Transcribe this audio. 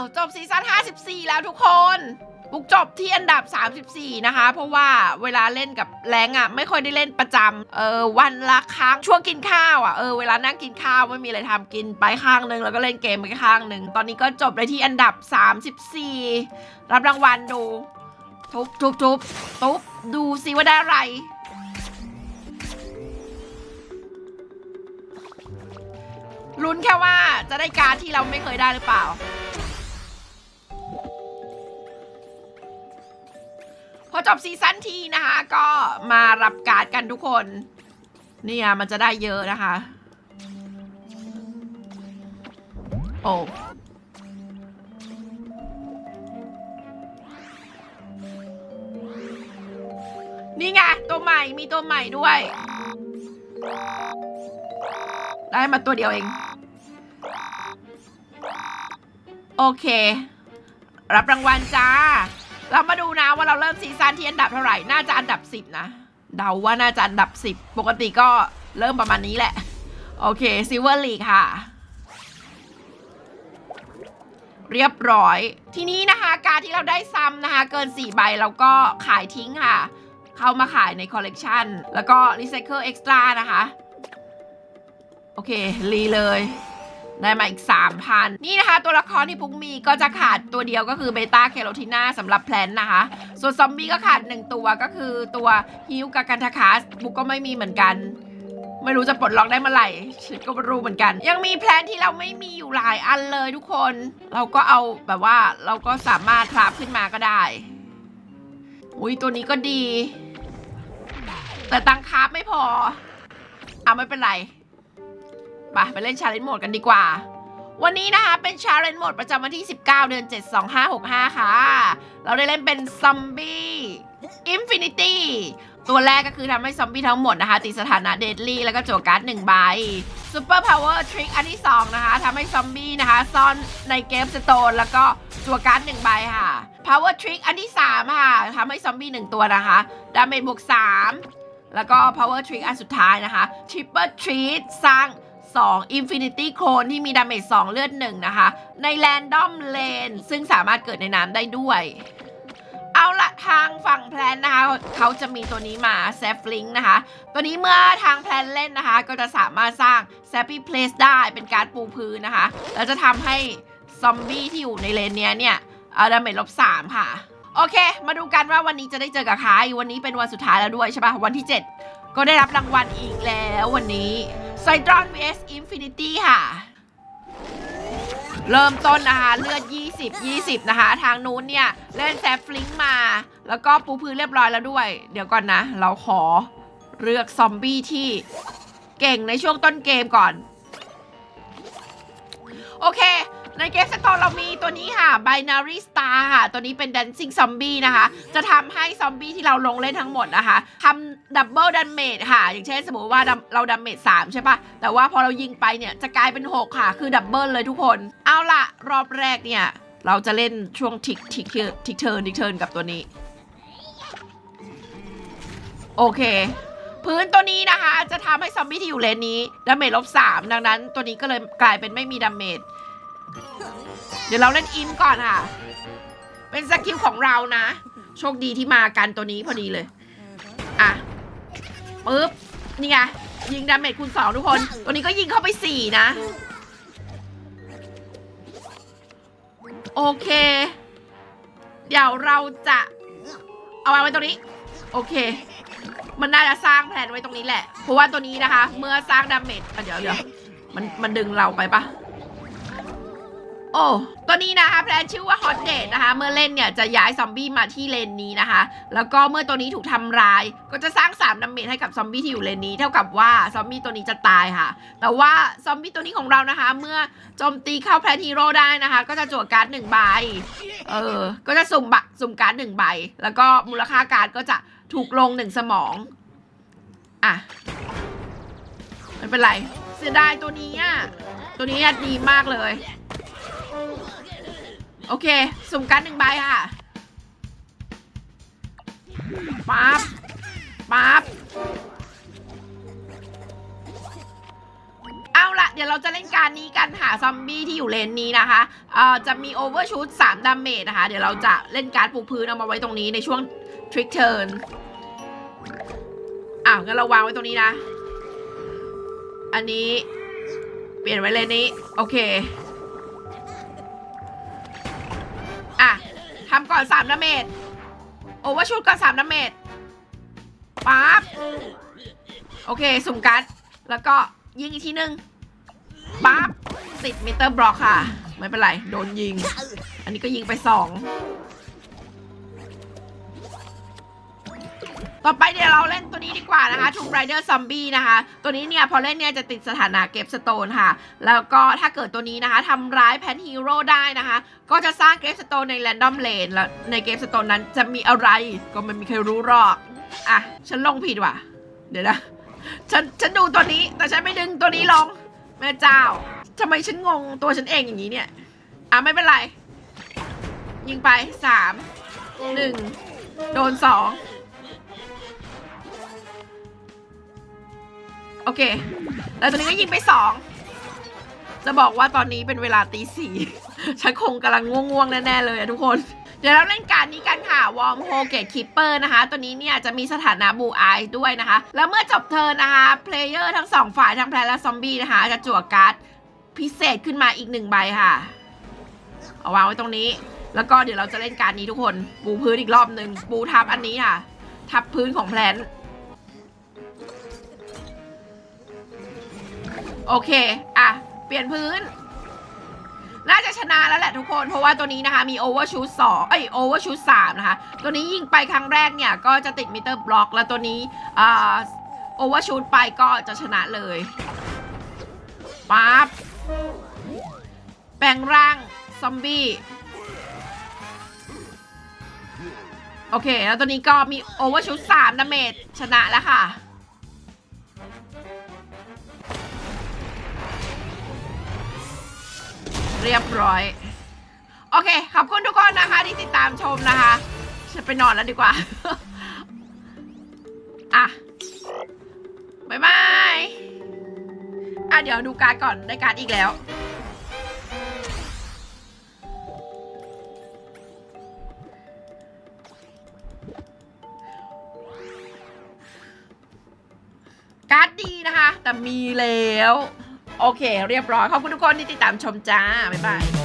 าวจบซีซั่น54 แล้วทุกคนบุกจบที่อันดับ 34 นะคะ เพราะว่าเวลาเล่นกับแรงอะ ไม่ค่อยได้เล่นประจำเออวันละครั้งช่วงกินข้าวอะเออเวลานั่งกินข้าวไม่มีอะไรทำกินไปข้างหนึง แล้วก็เล่นเกมไปข้างหนึ่งตอนนี้ก็จบได้ที่อันดับ 34 รับรางวัลดู ทุบทุบทุบทุบดูซิว่าได้อะไรลุ้นแค่ว่าจะได้การที่เราไม่เคยได้หรือเปล่า อจบซีซั่นทีนะคะ ก็มารับการ์ดกันทุกคน เนี่ยมันจะได้เยอะนะคะ โอ้นี่ไงตัวใหม่มีตัวใหม่ด้วย ได้มาตัวเดียวเอง โอเค รับรางวัลจ้า เรามาดูนะว่าเราเริ่มซีซั่นที่อันดับเท่าไหร่ น่าจะอันดับ 10 นะ เดาว่าน่าจะอันดับ 10 ปกติก็เริ่มประมาณนี้แหละ โอเคซิลเวอร์ลีค่ะ เรียบร้อย ทีนี้นะคะการที่เราได้ซ้ำนะคะ เกิน 4 ใบเราก็ขายทิ้งค่ะ เข้ามาขายในคอลเลกชันแล้วก็รีไซเคิลเอ็กซ์ตร้านะคะ โอเครีเลย ได้มาอีก 3,000 นี่นะคะ ตัวละครที่ปุ๊กมีก็จะขาดตัวเดียวก็คือเบต้าแคโรทีน่าสำหรับแพลนนะคะ ส่วนซอมบี้ก็ขาด 1 ตัวก็คือตัวฮิวกับกันทาคาสบุ๊กก็ไม่มีเหมือนกันไม่รู้จะปลดล็อกได้เมื่อไหร่ฉันก็ไม่รู้เหมือนกัน ยังมีแพลนที่เราไม่มีอยู่หลายอันเลยทุกคน เราก็เอาแบบว่าเราก็สามารถคราฟขึ้นมาก็ได้ อุ้ยตัวนี้ก็ดี แต่ตังคราฟไม่พอเอาไม่เป็นไร ปไปเล่นชาเลนจ์โหมดกันดีกว่า วันนี้นะคะเป็นชาเลนจ์โหมดประจำวันที่ 19 เดือน 7 2 5 6 5 ค่ะ เราได้เล่นเป็นซอมบี้อินฟินิตี้ตัวแรกก็คือทำให้ซอมบี้ทั้งหมดนะคะ ติดสถานะเดดลี่แล้วก็จั่วการ์ดหนึ่งใบซูเปอร์พาวเวอร์ทริคอันที่ 2 นะคะทำให้ซอมบี้นะคะ ซ่อนในเกมสโตนแล้วก็จั่วการ์ดหนึ่งใบค่ะ Power Trick อันที่ 3 ค่ะทำให้ซอมบี้หนึ่งตัวนะคะดาเมจบวก 3 แล้วก็ Power Trick อันสุดท้ายนะคะ Triple Treat สร้าง 2 Infinity Clone ที่มีดาเมจ2เลือด1นะคะ ใน Random Lane ซึ่งสามารถเกิดในน้ำได้ด้วย เอาละทางฝั่งแพลนนะคะเขาจะมีตัวนี้มาแซฟลิงนะคะ ตัวนี้เมื่อทางแพลนเล่นนะคะ ก็จะสามารถสร้าง s a p p y Place ได้เป็นการปูพื้นนะคะ แล้วจะทำให้ซอมบี้ที่อยู่ในเลนเนี้ยเนี่ยดาเมจลบ3ค่ะโอเค มาดูกันว่าวันนี้จะได้เจอกับใครวันนี้เป็นวันสุดท้ายแล้วด้วยใช่ปะวันที่ 7 ก็ได้รับรางวัลอีกแล้ววันนี้ ไซดรอน vs Infinity ค่ะ เริ่มต้นนะคะ เลือด 20 20 นะคะ ทางนู้นเนี่ย เล่นแซฟลิงมา แล้วก็ปูพื้นเรียบร้อยแล้วด้วย เดี๋ยวก่อนนะ เราขอเลือกซอมบี้ที่เก่งในช่วงต้นเกมก่อน โอเค ในเกมสตอร์เรามีตัวนี้ค่ะ Binary Star ค่ะ ตัวนี้เป็น Dancing Zombie นะคะ จะทำให้ซอมบี้ที่เราลงเล่นทั้งหมดนะคะทำดับเบิลดันเมจค่ะ อย่างเช่นสมมติว่าเราดัมเมจ3ใช่ปะแต่ว่าพอเรายิงไปเนี่ยจะกลายเป็น 6 ค่ะ คือดับเบิลเลยทุกคน เอาล่ะ รอบแรกเนี่ยเราจะเล่นช่วงทิกทิกทิกเทิร์นทิกเทิร์นกับตัวนี้ โอเค พื้นตัวนี้นะคะ จะทำให้ซอมบี้ที่อยู่เลนนี้ดาเมจลบสามดังนั้นตัวนี้ก็เลยกลายเป็นไม่มีดาเมจ เดี๋ยวเราเล่นอินก่อนค่ะ เป็นสกิลของเรานะ โชคดีที่มากันตัวนี้พอดีเลย อะปึ๊บ นี่ไง ยิงดาเมจคูณสองทุกคน ตัวนี้ก็ยิงเข้าไปสี่นะ โอเค เดี๋ยวเราจะ เอาไว้ตรงนี้ โอเค มันน่าจะสร้างแผนไว้ตรงนี้แหละ เพราะว่าตัวนี้นะคะ เมื่อสร้างดาเมจเดี๋ยวเดี๋ยวมันมันดึงเราไปปะ โอ้ตัวนี้นะคะแพลนชื่อว่าฮอตเด e นะคะ เมื่อเล่นเนี่ยจะย้ายซอมบี้มาที่เลนนี้นะคะ แล้วก็เมื่อตัวนี้ถูกทำร้าย ก็จะสร้าง3ดาเมจให้กับซอมบี้ที่อยู่เลนนี้ เท่ากับว่าซอมบี้ตัวนี้จะตายค่ะ แต่ว่าซอมบี้ตัวนี้ของเรานะคะ เมื่อโจมตีเข้าแพลนฮีโร่ได้นะคะ ก็จะจั่วการ์ดหนึ่งใบ เออ ก็จะสุ่มบะสุ่มการ์ดหนึ่งใบ แล้วก็มูลค่าการ์ดก็จะถูกลงหนึ่งสมอง อะไม่เป็นไร เสียดายตัวนี้อะ ตัวนี้ดีมากเลย โอเค สุ่มการดหนึ่งใบค่ะปั๊บปั๊บเอเอาละเดี๋ยวเราจะเล่นการนี้กันหาซอมบี้ที่อยู่เลนนี้นะคะเอ่อจะมีโอเวอร์ชูต3ดาเมจนะคะ เดี๋ยวเราจะเล่นการ์ดปูพื้นเอามาไว้ตรงนี้ในช่วงทริกเทิร์นอ้าวงั้นเราวางไว้ตรงนี้นะ อันนี้ เปลี่ยนไว้เลนนี้ โอเค ทำก่อนสามดาเมจโอเวอร์ชูดก่อนสามดาเมจปั๊บโอเค สุ่มการ์ดแล้วก็ยิงอีกทีหนึ่งปั๊บติดมิเตอร์บล็อกค่ะ ไม่เป็นไร โดนยิง อันนี้ก็ยิงไปสอง ต่อไปเดี๋ยวเราเล่นตัวนี้ดีกว่านะคะ Tomb Raider Zombie นะคะ ตัวนี้เนี่ยพอเล่นเนี่ยจะติดสถานะเก็บสโตนค่ะ แล้วก็ถ้าเกิดตัวนี้นะคะทำร้ายแพนฮีโร่ได้นะคะ ก็จะสร้างเก็บสโตนในแรนดอมเลนแล้วในเก็บสโตนนั้นจะมีอะไรก็ไม่มีใครรู้หรอก อะ ฉันลงผิดว่ะ เดี๋ยวนะ ฉันฉันดูตัวนี้ แต่ฉันไม่ดึงตัวนี้ลง แม่เจ้าทำไมฉันงงตัวฉันเองอย่างนี้เนี่ย อะไม่เป็นไร ยิงไปสามหนึ่งโดนสอง อเค แล้วตัวนี้ก็ยิงไปสอง จะบอกว่าตอนนี้เป็นเวลาตีสี่ ฉันคงกำลังง่วงๆ แน่ ๆ เลยอะทุกคน เดี๋ยวเราเล่นการนี้กันค่ะ วอร์มโฮเกตคิปเปอร์นะคะ ตัวนี้เนี่ยจะมีสถานะบูไอด้วยนะคะ แล้วเมื่อจบเทิร์นนะคะ เพลเยอร์ทั้งสองฝ่ายทั้งแพลและซอมบี้นะคะ จะจั่วการ์ดพิเศษขึ้นมาอีกหนึ่งใบค่ะ เอาวางไว้ตรงนี้ แล้วก็เดี๋ยวเราจะเล่นการนี้ทุกคน ปูพื้นอีกรอบหนึ่งปูทับอันนี้ค่ะ ทับพื้นของแพลน โอเค อะ เปลี่ยนพื้น น่าจะชนะแล้วแหละทุกคน เพราะว่าตัวนี้นะคะ มีโอเวอร์ชูตสองเอ้ยโอเวอร์ชูตสามนะคะ ตัวนี้ยิงไปครั้งแรกเนี่ย ก็จะติดมิเตอร์บล็อก แล้วตัวนี้อ่าโอเวอร์ชูตไปก็จะชนะเลยปั๊บแปลงร่าง ซอมบี้ โอเค แล้วตัวนี้ก็มีโอเวอร์ชูตสามดาเมจชนะแล้วค่ะ เรียบร้อย โอเค ขอบคุณทุกคนนะคะ ที่ติดตามชมนะคะฉันไปนอนแล้วดีกว่า อะบายบาย อะ เดี๋ยวดูการดก่อน ได้การดอีกแล้ว การ์ดดีนะคะ แต่มีแล้ว โอเค เรียบร้อยขอบคุณทุกคนที่ติดตามชมจ้าบ๊ายบาย